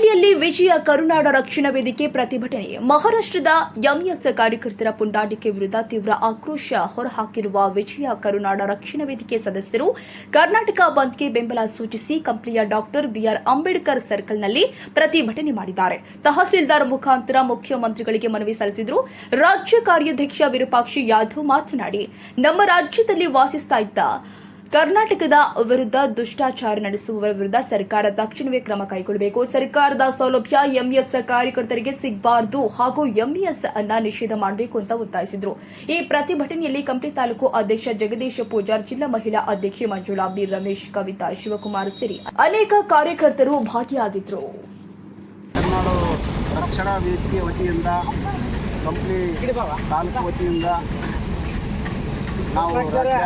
ಕಂಪ್ಲಿಯಲ್ಲಿ ವಿಜಯ ಕರುನಾಡ ರಕ್ಷಣಾ ವೇದಿಕೆ ಪ್ರತಿಭಟನೆ. ಮಹಾರಾಷ್ಟ್ರದ ಎಂಎಸ್ ಕಾರ್ಯಕರ್ತರ ಪುಂಡಾಟಿಕೆ ವಿರುದ್ಧ ತೀವ್ರ ಆಕ್ರೋಶ ಹೊರಹಾಕಿರುವ ವಿಜಯ ಕರುನಾಡ ರಕ್ಷಣಾ ವೇದಿಕೆ ಸದಸ್ಯರು ಕರ್ನಾಟಕ ಬಂದ್ಗೆ ಬೆಂಬಲ ಸೂಚಿಸಿ ಕಂಪ್ಲಿಯ ಡಾಕ್ಟರ್ ಬಿಆರ್ ಅಂಬೇಡ್ಕರ್ ಸರ್ಕಲ್ನಲ್ಲಿ ಪ್ರತಿಭಟನೆ ಮಾಡಿದ್ದಾರೆ. ತಹಸೀಲ್ದಾರ್ ಮುಖಾಂತರ ಮುಖ್ಯಮಂತ್ರಿಗಳಿಗೆ ಮನವಿ ಸಲ್ಲಿಸಿದರು. ರಾಜ್ಯ ಕಾರ್ಯಾಧ್ಯಕ್ಷ ವಿರೂಪಾಕ್ಷಿ ಯಾದವ್ ಮಾತನಾಡಿ, ನಮ್ಮ ರಾಜ್ಯದಲ್ಲಿ ವಾಸಿಸ್ತಾ ಇದ್ದ ಕರ್ನಾಟಕದ ವಿರುದ್ಧ ದುಷ್ಟಾಚಾರ ನಡೆಸುವವರ ವಿರುದ್ಧ ಸರ್ಕಾರ ತಕ್ಷಣವೇ ಕ್ರಮ ಕೈಗೊಳ್ಳಬೇಕು. ಸರ್ಕಾರದ ಸೌಲಭ್ಯ ಎಂಎಸ್ ಕಾರ್ಯಕರ್ತರಿಗೆ ಸಿಗಬಾರದು ಹಾಗೂ ಎಂಇಎಸ್ ಅನ್ನ ನಿಷೇಧ ಮಾಡಬೇಕು ಅಂತ ಒತ್ತಾಯಿಸಿದ್ರು. ಈ ಪ್ರತಿಭಟನೆಯಲ್ಲಿ ಕಂಪ್ಲಿ ತಾಲೂಕು ಅಧ್ಯಕ್ಷ ಜಗದೀಶ ಪೂಜಾರ್, ಜಿಲ್ಲಾ ಮಹಿಳಾ ಅಧ್ಯಕ್ಷೆ ಮಂಜುಳಾ, ಬಿ ರಮೇಶ್, ಕವಿತಾ, ಶಿವಕುಮಾರ್ ಸೇರಿ ಅನೇಕ ಕಾರ್ಯಕರ್ತರು ಭಾಗಿಯಾಗಿದ್ರು. ರಕ್ಷಣಾ ವೇದಿಕೆ ವತಿಯಿಂದ, ಕಂಪ್ಲಿ ತಾಲೂಕು ವತಿಯಿಂದ ನಾವು ರಾಜ್ಯ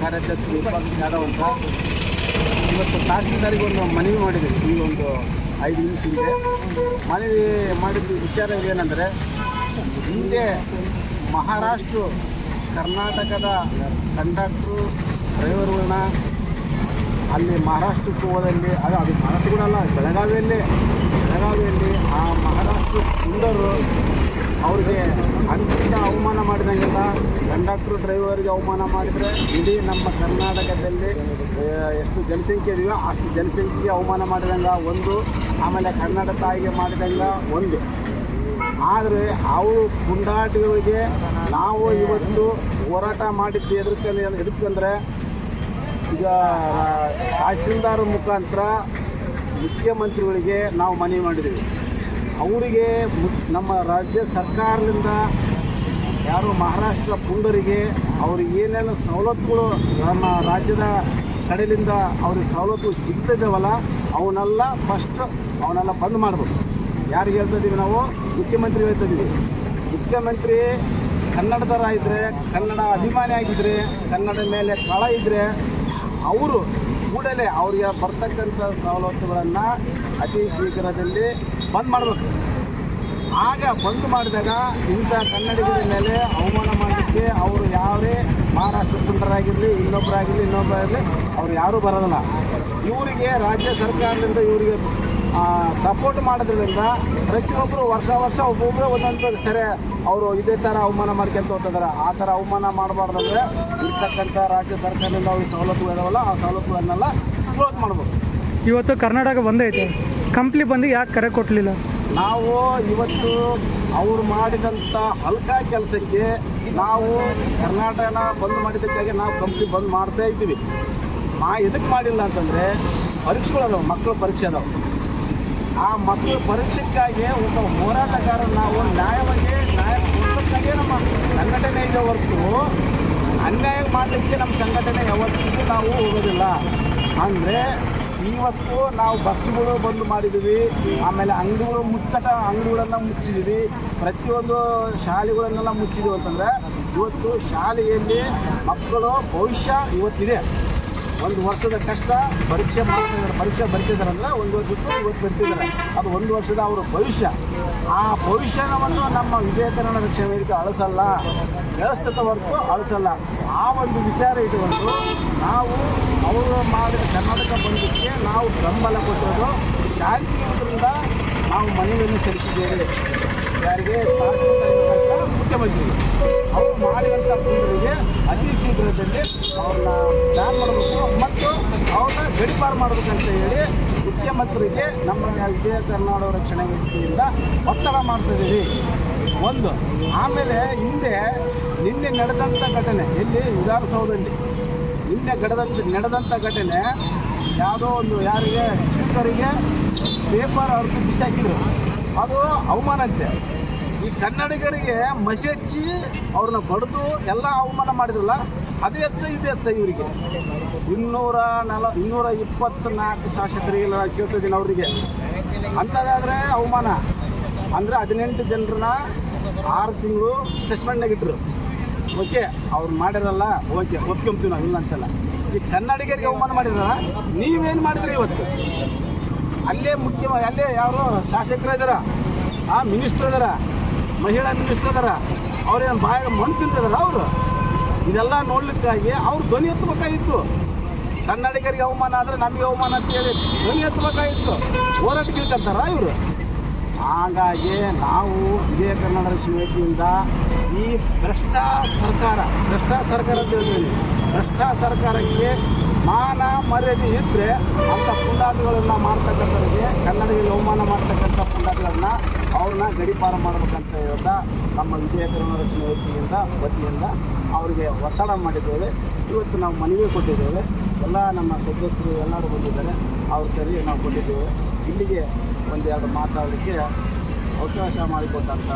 ಕಾರ್ಯಾಧ್ಯಕ್ಷ ವಿಭಾಗ ಯಾದವ್ ಅಂತ ಇವತ್ತು ತಹಸೀಲ್ದಾರಿಗೆ ಒಂದು ಮನವಿ ಮಾಡಿದ್ದೀವಿ ಈ ಒಂದು ಐದು ನಿಮಿಷ ಹಿಂದೆ ಮನವಿ ಮಾಡಿದ ವಿಚಾರ ಏನಂದರೆ ಹಿಂದೆ ಮಹಾರಾಷ್ಟ್ರ, ಕರ್ನಾಟಕದ ಕಂಡಕ್ಟ್ರು, ಡ್ರೈವರ್ಗಳನ್ನ ಅಲ್ಲಿ ಮಹಾರಾಷ್ಟ್ರಕ್ಕೆ ಹೋದಲ್ಲಿ, ಅದು ಅದು ಮಹಾರಾಷ್ಟ್ರ ಕೂಡ ಅಲ್ಲ ಬೆಳಗಾವಿಯಲ್ಲಿ ಬೆಳಗಾವಿಯಲ್ಲಿ ಆ ಮಹಾರಾಷ್ಟ್ರ ಸುಂದರರು ಅವ್ರಿಗೆ ಅಂತಿಂತ ಅವಮಾನ ಮಾಡಿದಂಗೆಲ್ಲ ಕಂಡಕ್ಟ್ರು ಡ್ರೈವರ್ಗೆ ಅವಮಾನ ಮಾಡಿದರೆ ಇಡೀ ನಮ್ಮ ಕರ್ನಾಟಕದಲ್ಲಿ ಎಷ್ಟು ಜನಸಂಖ್ಯೆ ಇದೆಯೋ ಅಷ್ಟು ಜನಸಂಖ್ಯೆಗೆ ಅವಮಾನ ಮಾಡಿದಂಗೆ ಒಂದು, ಆಮೇಲೆ ಕನ್ನಡ ತಾಯಿಗೆ ಮಾಡಿದಂಗೆ ಒಂದು. ಆದರೆ ಅವು ಪುಂಡಾಟಿಗಳಿಗೆ ನಾವು ಇವತ್ತು ಹೋರಾಟ ಮಾಡಿದ್ದು ಎದಕ್ಕೆ ಎದುರ್ಕಂದ್ರೆ ಈಗ ತಹಸೀಲ್ದಾರ್ ಮುಖಾಂತರ ಮುಖ್ಯಮಂತ್ರಿಗಳಿಗೆ ನಾವು ಮನವಿ ಮಾಡಿದ್ದೀವಿ. ಅವರಿಗೆ ನಮ್ಮ ರಾಜ್ಯ ಸರ್ಕಾರದಿಂದ ಯಾರು ಮಹಾರಾಷ್ಟ್ರ ಪುಂಡರಿಗೆ ಅವ್ರಿಗೆ ಏನೇನು ಸವಲತ್ತುಗಳು ನಮ್ಮ ರಾಜ್ಯದ ಕಡೆಯಿಂದ ಅವ್ರಿಗೆ ಸವಲತ್ತು ಸಿಗ್ತಿದ್ದಾವಲ್ಲ, ಅವನ್ನೆಲ್ಲ ಫಸ್ಟ್ ಅವನ್ನೆಲ್ಲ ಬಂದ್ ಮಾಡಬೇಕು. ಯಾರಿಗೆ ಹೇಳ್ತಾ ಇದೀವಿ ನಾವು? ಮುಖ್ಯಮಂತ್ರಿ ಹೇಳ್ತಿದ್ದೀವಿ ಮುಖ್ಯಮಂತ್ರಿ ಕನ್ನಡದರ ಇದ್ದರೆ ಕನ್ನಡ ಅಭಿಮಾನಿ ಆಗಿದ್ದರೆ ಕನ್ನಡ ಮೇಲೆ ಕಳ ಇದ್ದರೆ ಅವರು ಕೂಡಲೇ ಅವರಿಗೆ ಬರ್ತಕ್ಕಂಥ ಸವಲತ್ತುಗಳನ್ನು ಅತಿ ಶೀಘ್ರದಲ್ಲಿ ಬಂದ್ ಮಾಡಬೇಕು. ಆಗ ಬಂದ್ ಮಾಡಿದಾಗ ಇಂಥ ಕನ್ನಡಿಗರ ಮೇಲೆ ಅವಮಾನ ಮಾಡಲಿಕ್ಕೆ ಅವರು ಯಾರೇ ಮಹಾರಾಷ್ಟ್ರ ಪುಂಡರಾಗಿರಲಿ ಇನ್ನೊಬ್ಬರಾಗಿರಲಿ ಇನ್ನೊಬ್ಬರಾಗಲಿ ಅವ್ರು ಯಾರೂ ಬರೋದಿಲ್ಲ. ಇವರಿಗೆ ರಾಜ್ಯ ಸರ್ಕಾರದಿಂದ ಇವರಿಗೆ ಸಪೋರ್ಟ್ ಮಾಡೋದ್ರಿಂದ ಪ್ರತಿಯೊಬ್ಬರು ವರ್ಷ ವರ್ಷ ಒಬ್ಬೊಬ್ಬರು ಒಂದೊಂದು ಸರಿ ಅವರು ಇದೇ ಥರ ಅವಮಾನ ಮಾಡ್ಕೊಂತ ಹೋಗ್ತಿದ್ದಾರೆ ಆ ಥರ ಅವಮಾನ ಮಾಡಬಾರ್ದಂದ್ರೆ ಇರ್ತಕ್ಕಂಥ ರಾಜ್ಯ ಸರ್ಕಾರದಿಂದ ಅವ್ರಿಗೆ ಸವಲತ್ತುಗಳು ಇದಾವಲ್ಲ, ಆ ಸವಲತ್ತುಗಳನ್ನೆಲ್ಲ ಕ್ಲೋಸ್ ಮಾಡ್ಬೋದು ಇವತ್ತು ಕರ್ನಾಟಕ ಬಂದೈತೆ ಕಂಪ್ಲಿ ಬಂದು ಯಾಕೆ ಕರೆ ಕೊಟ್ಟಲಿಲ್ಲ ನಾವು ಇವತ್ತು ಅವ್ರು ಮಾಡಿದಂಥ ಹಲ್ಕ ಕೆಲಸಕ್ಕೆ ನಾವು ಕರ್ನಾಟಕನ ಬಂದ್ ಮಾಡಿದ್ದಕ್ಕಾಗಿ ನಾವು ಕಂಪ್ನಿ ಬಂದ್ ಮಾಡ್ತಾ ಇದ್ದೀವಿ. ನಾ ಎದಕ್ಕೆ ಮಾಡಿಲ್ಲ ಅಂತಂದರೆ ಪರೀಕ್ಷೆಗಳು ಅದಾವೆ ಮಕ್ಕಳ ಪರೀಕ್ಷೆ ಅದಾವೆ. ಆ ಮಕ್ಕಳ ಪರೀಕ್ಷೆಗಾಗಿ ಒಬ್ಬ ಹೋರಾಟಗಾರ ನಾವು ನ್ಯಾಯವಾಗಿ ನ್ಯಾಯ ಕೊಡ್ಸೋಕ್ಕಾಗೆ ನಮ್ಮ ಸಂಘಟನೆ ಇದೆ ಹೊರತು. ಅನ್ಯಾಯ ಮಾಡಲಿಕ್ಕೆ ನಮ್ಮ ಸಂಘಟನೆ ಯಾವತ್ತಿಗೂ ನಾವು ಹೋಗೋದಿಲ್ಲ. ಅಂದರೆ ಇವತ್ತು ನಾವು ಬಸ್ಸುಗಳು ಬಂದು ಮಾಡಿದ್ದೀವಿ. ಆಮೇಲೆ ಅಂಗಡಿಗಳು ಮುಚ್ಚಟ ಅಂಗಡಿಗಳನ್ನು ಮುಚ್ಚಿದ್ದೀವಿ. ಪ್ರತಿಯೊಂದು ಶಾಲೆಗಳನ್ನೆಲ್ಲ ಮುಚ್ಚಿದ್ದೀವಿ ಅಂತಂದರೆ ಇವತ್ತು ಶಾಲೆಯಲ್ಲಿ ಮಕ್ಕಳು ಭವಿಷ್ಯ ಇವತ್ತಿದೆ. ಒಂದು ವರ್ಷದ ಕಷ್ಟ, ಪರೀಕ್ಷೆ ಮಾಡ್ತಿದ್ದಾರೆ ಪರೀಕ್ಷೆ ಬರ್ತಿದ್ದಾರೆ ಅಂದರೆ ಒಂದು ವರ್ಷದ್ದು ಇವತ್ತು ಬರ್ತಿದ್ದಾರೆ ಅದು ಒಂದು ವರ್ಷದ ಅವರ ಭವಿಷ್ಯ. ಆ ಭವಿಷ್ಯವನ್ನು ನಮ್ಮ ವಿಜಯ ಕನ್ನಡ ರಕ್ಷಣಾ ವೇದಿಕೆ ಅಳಿಸಲ್ಲ. ವ್ಯವಸ್ಥಿತ ಹೊರತು ಅಳಿಸಲ್ಲ. ಆ ಒಂದು ವಿಚಾರ ಇಟ್ಟುಕೊಂಡು ನಾವು ಅವರು ಮಾಡಿದ ಕರ್ನಾಟಕ ಬಂದಕ್ಕೆ ನಾವು ಬೆಂಬಲ ಕೊಟ್ಟಿರೋದು ಶಾಂತಿಯುತರಿಂದ ನಾವು ಮನೆಯನ್ನು ಸಲ್ಲಿಸಿದ್ದೇವೆ ಯಾರಿಗೆ ಮುಖ್ಯಮಂತ್ರಿಗೆ ಅವರು ಮಾಡಿದಂಥ ಪೂಜೆಗಳಿಗೆ ಅತಿ ಶೀಘ್ರದಲ್ಲಿ ಅವ್ರನ್ನ ಬ್ಯಾನ್ ಮಾಡಬೇಕು ಮತ್ತು ಅವ್ರನ್ನ ಗಡಿಪಾರು ಮಾಡಬೇಕಂತ ಹೇಳಿ ಮುಖ್ಯಮಂತ್ರಿಗೆ ನಮ್ಮ ವಿಜಯ ಕರ್ನಾಟಕ ರಕ್ಷಣಾ ವೇದಿಕೆಯಿಂದ ಒತ್ತಡ ಮಾಡ್ತಿದ್ದೀವಿ ಒಂದು, ಆಮೇಲೆ ಹಿಂದೆ ನಿನ್ನೆ ನಡೆದಂಥ ಘಟನೆ, ಇಲ್ಲಿ ವಿಧಾನಸೌಧದಲ್ಲಿ ನಿನ್ನೆ ಗಡದಂತ ನಡೆದಂಥ ಘಟನೆ ಯಾವುದೋ ಒಂದು ಯಾರಿಗೆ, ಸ್ಪೀಕರಿಗೆ ಪೇಪರ್ ಅವ್ರಿಗೆ ಬಿಸಾಕಿದ್ರು ಅದು ಅವಮಾನ ಅಂತೆ ಈ ಕನ್ನಡಿಗರಿಗೆ ಮಸಿ ಹಚ್ಚಿ ಅವ್ರನ್ನ ಬಡಿದು ಎಲ್ಲ ಅವಮಾನ ಮಾಡಿದ್ರಲ್ಲ, ಅದೇ ಹೆಚ್ಚ ಇದು ಹೆಚ್ಚ ಇವರಿಗೆ. ಇನ್ನೂರ ನಲ, ಇನ್ನೂರ ಇಪ್ಪತ್ನಾಲ್ಕು ಶಾಸಕರಿಗೆ ಕೇಳ್ತಿದ್ದೀನಿ ಅವರಿಗೆ. ಅಂಥದ್ದಾದರೆ ಅವಮಾನ. ಅಂದರೆ ಹದಿನೆಂಟು ಜನರನ್ನ ಆರು ತಿಂಗಳು ಸಸ್ಪೆಂಡ್ನಾಗ ಇಟ್ಟರು ಓಕೆ, ಅವ್ರು ಮಾಡಿರಲ್ಲ, ಓಕೆ, ಒಪ್ಕೊಂತೀವಿ ನಾವು ಇಲ್ಲ ಅಂತಲ್ಲ. ಈ ಕನ್ನಡಿಗರಿಗೆ ಅವಮಾನ ಮಾಡಿದ್ರಲ್ಲ, ನೀವೇನು ಮಾಡಿದ್ರಿ ಇವತ್ತು? ಅಲ್ಲೇ ಮುಖ್ಯ ಅಲ್ಲೇ ಯಾರು ಶಾಸಕರು ಇದಾರ. ಆ ಮಿನಿಸ್ಟರ್ ಇದಾರ, ಮಹಿಳಾ ಮಿನಿಸ್ಟರ್ ಇದಾರ. ಅವ್ರೇನು ಬಾಯ ಮಣ್ಣು ತಿಂತಿದಾರ ಅವರು? ಇದೆಲ್ಲ ನೋಡ್ಲಿಕ್ಕಾಗಿ ಅವ್ರು ಧ್ವನಿ ಎತ್ತಬೇಕಾಗಿತ್ತು. ಕನ್ನಡಿಗರಿಗೆ ಅವಮಾನ ಆದರೆ ನಮಗೆ ಅವಮಾನ ಅಂತ ಹೇಳಿ ಧ್ವನಿ ಎತ್ತಬೇಕಾಗಿತ್ತು. ಹೋರಾಟ ಕೇಳ್ಕೊಂತಾರ ಇವರು. ಹಾಗಾಗಿ ನಾವು ವಿಜಯ ಕನ್ನಡ ಸಮಿತಿಯಿಂದ ಈ ಭ್ರಷ್ಟ ಸರ್ಕಾರ ಭ್ರಷ್ಟ ಸರ್ಕಾರ ಅಂತ ಹೇಳ್ತೀವಿ. ಭ್ರಷ್ಟ ಸರ್ಕಾರಕ್ಕೆ ಮಾನ ಮರ್ಯಾದೆ ಇದ್ದರೆ ಅಂಥ ಪುಂಡಾಟಗಳನ್ನ ಮಾಡ್ತಕ್ಕಂಥವ್ರಿಗೆ, ಕನ್ನಡಿಗರಿಗೆ ಅವಮಾನ ಮಾಡ್ತಕ್ಕಂಥ ಪುಂಡಾಟಗಳನ್ನ ಅವ್ರನ್ನ ಗಡಿಪಾರ ಮಾಡಬೇಕಂತ ಹೇಳ್ತಾ ನಮ್ಮ ವಿಜಯ ರಕ್ಷಣಾ ವೇದಿಕೆಯಿಂದ ವತಿಯಿಂದ ಅವರಿಗೆ ಒತ್ತಡ ಮಾಡಿದ್ದೇವೆ. ಇವತ್ತು ನಾವು ಮನವಿ ಕೊಟ್ಟಿದ್ದೇವೆ. ಎಲ್ಲ ನಮ್ಮ ಸದಸ್ಯರು ಎಲ್ಲರೂ ಬಂದಿದ್ದಾರೆ. ಅವ್ರು ಸರಿ ನಾವು ಕೊಟ್ಟಿದ್ದೇವೆ. ಇಲ್ಲಿಗೆ ಒಂದೆರಡು ಮಾತಾಡಲಿಕ್ಕೆ ಅವಕಾಶ ಮಾಡಿಕೊಟ್ಟಂಥ